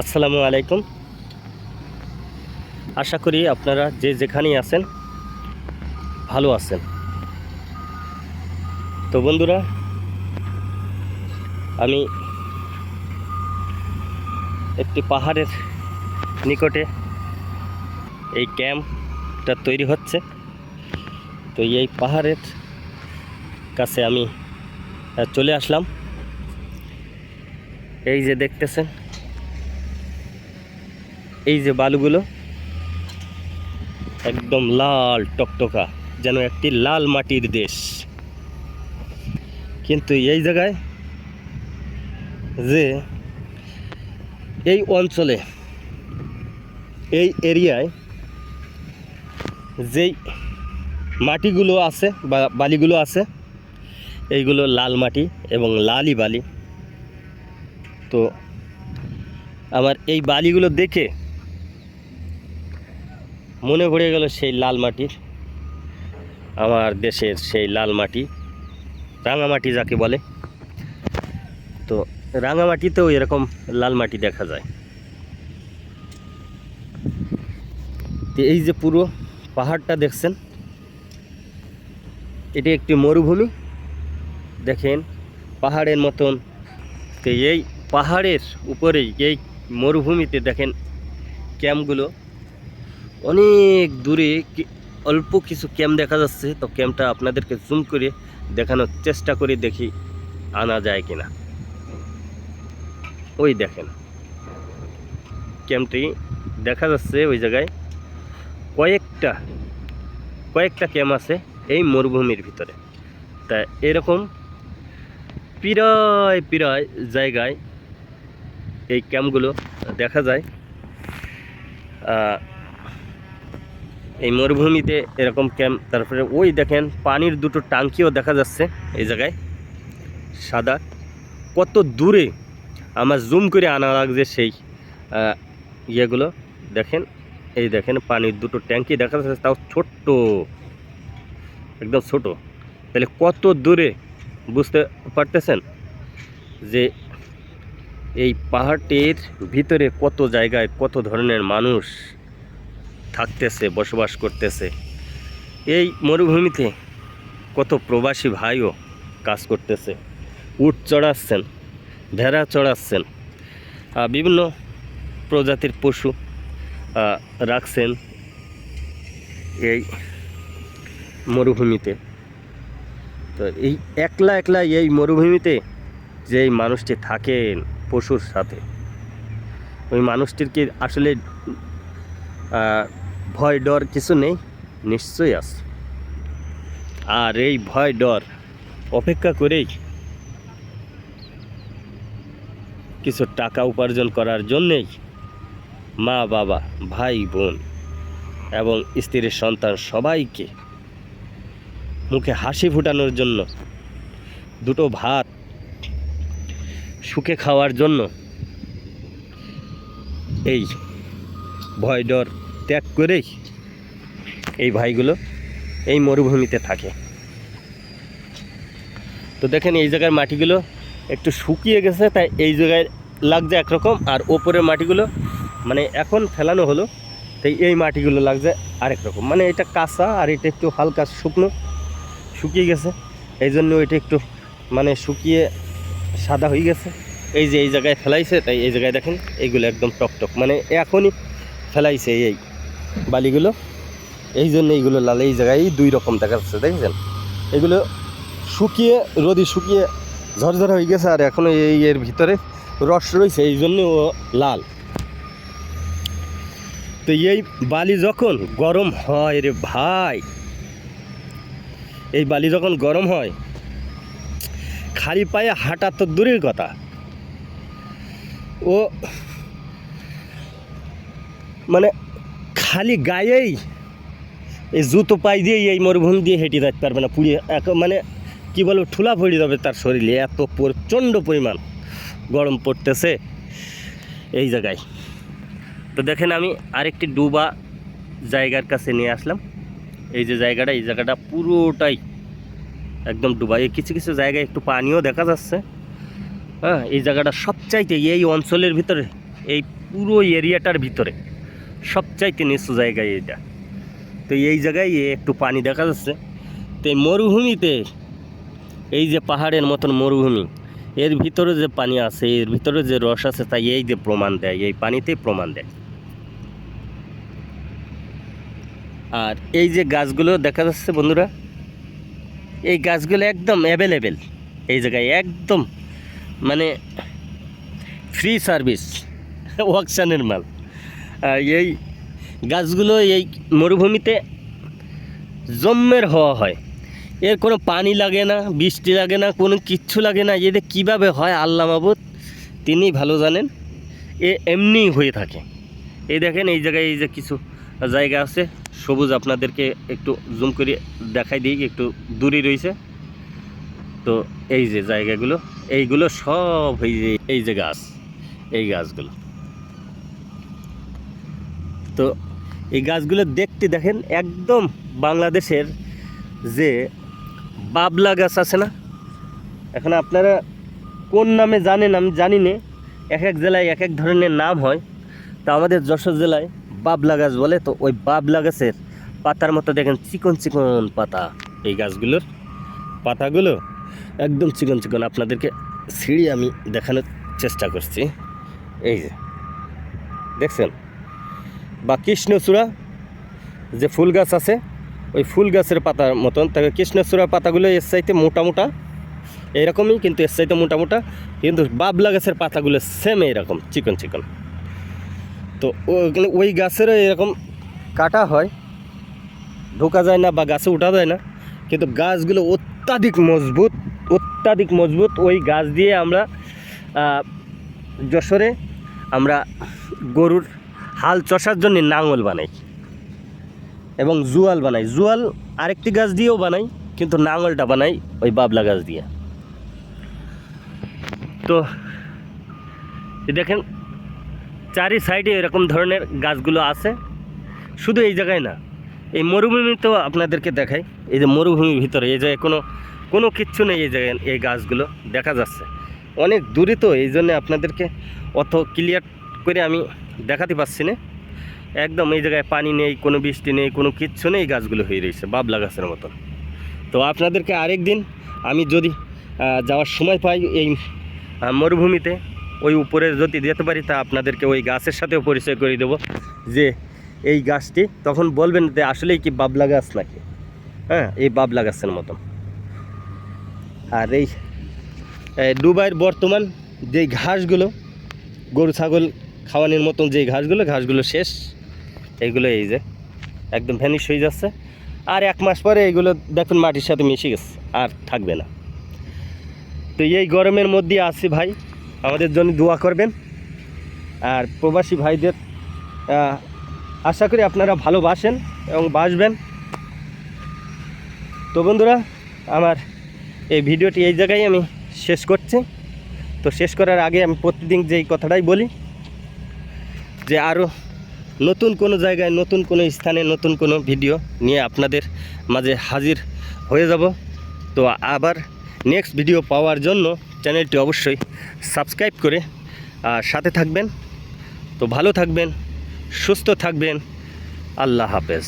আসসালামু আলাইকুম। আশা করি আপনারা যে যেখানেই আছেন, ভালো আছেন। তো বন্ধুরা, আমি একটি পাহাড়ের নিকটে এই ক্যাম্পটা তৈরি হচ্ছে। তো এই পাহাড়ের কাছে আমি চলে আসলাম। এই যে দেখতেছেন? এই যে বালুগুলো একদম লাল টকটকা, যেন একটি লাল মাটির দেশ। কিন্তু এই জায়গায় যে এই অঞ্চলে, এই এরিয়ায় যেই মাটিগুলো আছে বা বালিগুলো আছে, এইগুলো লাল মাটি এবং লালই বালি। তো আমার এই বালিগুলো দেখে মনে পড়ে গেল সেই লাল মাটির, আমার দেশের সেই লাল মাটি রাঙামাটি যাকে বলে। তো রাঙামাটিতেও এরকম লাল মাটি দেখা যায়। তো এই যে পুরো পাহাড়টা দেখছেন, এটি একটি মরুভূমি। দেখেন পাহাড়ের মতন, তো এই পাহাড়ের উপরেই এই মরুভূমিতে দেখেন ক্যাম্পগুলো। অনেক দূরে কি- অল্প কিছু ক্যাম্প দেখা যাচ্ছে, তো ক্যাম্পটা আপনাদেরকে জুম করে দেখানোর চেষ্টা করে দেখি আনা যায় কিনা। ওই দেখেন। ক্যাম্পটি দেখা যাচ্ছে ওই জায়গায় কয়েকটা কয়েকটা ক্যাম্প আছে এই মরুভূমির ভিতরে। তা এরকম প্রায় প্রায় জায়গায় এই ক্যাম্পগুলো দেখা যায়। এই মরুভূমিতে এরকম ক্যাম্প, তারপরে ওই দেখেন পানির দুটো টাঙ্কিও দেখা যাচ্ছে এই জায়গায়, সাদা। কত দূরে আমার জুম করে আনা লাগছে সেই ইয়েগুলো। দেখেন, এই দেখেন পানির দুটো ট্যাঙ্কি দেখা যাচ্ছে, তাও ছোট্ট, একদম ছোট। তাহলে কত দূরে বুঝতে পারতেছেন যে এই পাহাড়টির ভিতরে কত জায়গায় কত ধরনের মানুষ থাকতেছে, বসবাস করতেছে? এই মরুভূমিতে কত প্রবাসী ভাইও কাজ করতেছে। উট চড়াচ্ছেন, ভেড়া চড়াচ্ছেন বিভিন্ন প্রজাতির পশু রাখছেন এই মরুভূমিতে। তো এই একলা একলা এই মরুভূমিতে যেই মানুষটি থাকেন পশুর সাথে। ওই মানুষটির কি আসলে ভয় ডর কিছু নেই? নিশ্চয়ই আছে। আর এই ভয় ডর অপেক্ষা করেই কিছু টাকা উপার্জন করার জন্যেই মা, বাবা, ভাই, বোন এবং স্ত্রীর সন্তান সবাইকে মুখে হাসি ফুটানোর জন্য দুটো ভাত সুখে খাওয়ার জন্য এই ভয় ডর ত্যাগ করেই এই ভাইগুলো এই মরুভূমিতে থাকে। তো দেখেন এই জায়গার মাটিগুলো একটু শুকিয়ে গেছে, তাই এই জায়গায় লাগছে একরকম, আর ওপরের মাটিগুলো মানে এখন ফেলানো হলো, তাই এই মাটিগুলো লাগছে আরেক রকম। মানে এটা কাঁচা আর এটা একটু হালকা শুকনো, শুকিয়ে গেছে। এই জন্য এটা একটু মানে শুকিয়ে সাদা হয়ে গেছে। এই যে এই জায়গায় ফেলাইছে, তাই এই জায়গায় দেখেন, এইগুলো একদম টকটক মানে এখনই ফেলাইছে এই বালিগুলো। এই জন্য এইগুলো লাল, এই জায়গায় দুই রকম দেখা যাচ্ছে, দেখেছেন? এগুলো শুকিয়ে, রোদি শুকিয়ে ঝরঝরা হয়ে গেছে, আর এখনও এই এর ভিতরে রস রয়েছে, এই জন্য ও লাল। তো এই বালি যখন গরম হয় রে ভাই, এই বালি যখন গরম হয় খালি পায়ে হাঁটা তো দূরের কথা। ও মানে খালি গায়েই এই জুতো পাই দিয়ে এই মরুভূমি দিয়ে হেঁটে যেতে পারবে না, পুড়িয়ে মানে কি বলব, ঠুলা পড়ে যাবে তার শরীরে, এত প্রচণ্ড পরিমাণ গরম পড়তেছে এই জায়গায়। তো দেখেন আমি আরেকটি ডুবা জায়গার কাছে নিয়ে আসলাম। এই যে জায়গাটা, এই জায়গাটা পুরোটাই একদম ডুবা এই কিছু কিছু জায়গায় একটু পানিও দেখা যাচ্ছে। হ্যাঁ এই জায়গাটা সবচাইতে এই অঞ্চলের ভিতরে, এই পুরো এরিয়াটার ভিতরে সবচাইতে নিচু জায়গায় এইটা। তো এই জায়গায় একটু পানি দেখা যাচ্ছে। তো মরুভূমিতে, এই যে পাহাড়ের মতন মরুভূমি, এর ভিতরে যে পানি আছে, এর ভিতরে যে রস আছে, তাই এই যে প্রমাণ দেয়, এই পানিতেই প্রমাণ দেয়। আর এই যে গাছগুলো দেখা যাচ্ছে বন্ধুরা এই গাছগুলো একদম অ্যাভেলেবেল এই জায়গায় একদম মানে ফ্রি সার্ভিস ওয়াকশানের মাল। এই গাছগুলো এই মরুভূমিতে জম্মের হওয়া হয়। এর কোনো পানি লাগে না, বৃষ্টি লাগে না, কোনো কিচ্ছু লাগে না। এদের কীভাবে হয় আল্লাহ মাবুদ তিনি ভালো জানেন। এ এমনি হয়ে থাকে। এই দেখেন এই জায়গায় এই যে কিছু জায়গা আছে, সবুজ আপনাদেরকে একটু জুম করে দেখাই দিই, একটু দূরে রয়েছে। তো এই যে জায়গাগুলো, এইগুলো সব এই যে এই যে গাছ, এই গাছগুলো। তো এই গাছগুলো দেখতে দেখেন, একদম বাংলাদেশের যে বাবলা গাছ আছে না? এখন আপনারা কোন নামে জানেন আমি জানি না, এক এক জেলায় এক এক ধরনের নাম হয়। তা আমাদের যশোর জেলায় বাবলা গাছ বলে, তো ওই বাবলা গাছের পাতার মতো দেখেন চিকন চিকন পাতা। এই গাছগুলোর পাতাগুলো একদম চিকন চিকন। আপনাদেরকে সিঁড়ি আমি দেখানোর চেষ্টা করছি। এই যে, দেখছেন? বা কৃষ্ণচূড়া যে ফুল গাছ আছে, ওই ফুল গাছের পাতার মতন। তাকে কৃষ্ণচূড়ার পাতাগুলো এর চাইতে মোটা মোটা, এরকমই, কিন্তু এর চাইতে মোটা মোটা। কিন্তু বাবলা গাছের পাতাগুলো সেম এরকম, চিকন চিকন। তো ওইখানে ওই গাছেরও এরকম কাটা হয়। ঢোকা যায় না বা গাছে উঠা যায় না। কিন্তু গাছগুলো অত্যাধিক মজবুত অত্যাধিক মজবুত। ওই গাছ দিয়ে আমরা যশোরে আমরা গরুর হাল চষার জন্য নাঙল বানাই এবং জুয়াল বানাই। জুয়াল আরেকটি গাছ দিয়েও বানাই, কিন্তু নাঙলটা বানাই ওই বাবলা গাছ দিয়ে। তো দেখেন চারি সাইডে এরকম ধরনের গাছগুলো আছে। শুধু এই জায়গায় না, এই মরুভূমিতেও আপনাদেরকে দেখাই, এই যে মরুভূমির ভিতরে, এই জায়গায় কোনো কোনো কিচ্ছু নেই এই জায়গায়, এই গাছগুলো দেখা যাচ্ছে। অনেক দূরে তো এই জন্য আপনাদেরকে অত ক্লিয়ার করে আমি দেখাতে পারছি না। একদম এই জায়গায় পানি নেই, কোনো বৃষ্টি নেই, কোনো কিচ্ছু নেই গাছগুলো হয়ে রয়েছে, বাবলা গাছের মতন। তো আপনাদেরকে আরেক দিন আমি যদি যাওয়ার সময় পাই এই মরুভূমিতে ওই উপরে যদি যেতে পারি তা আপনাদেরকে ওই গাছের সাথেও পরিচয় করে দেবো যে এই গাছটি তখন বলবেন যে আসলেই কি বাবলা গাছ নাকি? হ্যাঁ এই বাবলা গাছের মতন। আর এই দুবাইয়ের বর্তমান যেই ঘাসগুলো, গরু, ছাগল খাওয়ানোর মতন যেই ঘাসগুলো ঘাসগুলো শেষ। এইগুলো এই যে একদম ভ্যানিশ হয়ে যাচ্ছে। আর এক মাস পরে এইগুলো দেখুন মাটির সাথে মিশে গেছে, আর থাকবে না। তো এই গরমের মধ্যে আছি ভাই। আমাদের জন্য দোয়া করবেন। আর প্রবাসী ভাইদের আশা করি আপনারা ভালোবাসেন এবং বাসবেন। তো বন্ধুরা, আমার এই ভিডিওটি এই জায়গায় আমি শেষ করছি। তো শেষ করার আগে আমি প্রতিদিন যেই কথাটাই বলি, যে আরও নতুন কোনো জায়গায়, নতুন কোনো স্থানে, নতুন কোনো ভিডিও নিয়ে আপনাদের মাঝে হাজির হয়ে যাব। তো আবার নেক্সট ভিডিও পাওয়ার জন্য চ্যানেলটি অবশ্যই সাবস্ক্রাইব করে আর সাথে থাকবেন। তো ভালো থাকবেন সুস্থ থাকবেন। আল্লাহ হাফেজ।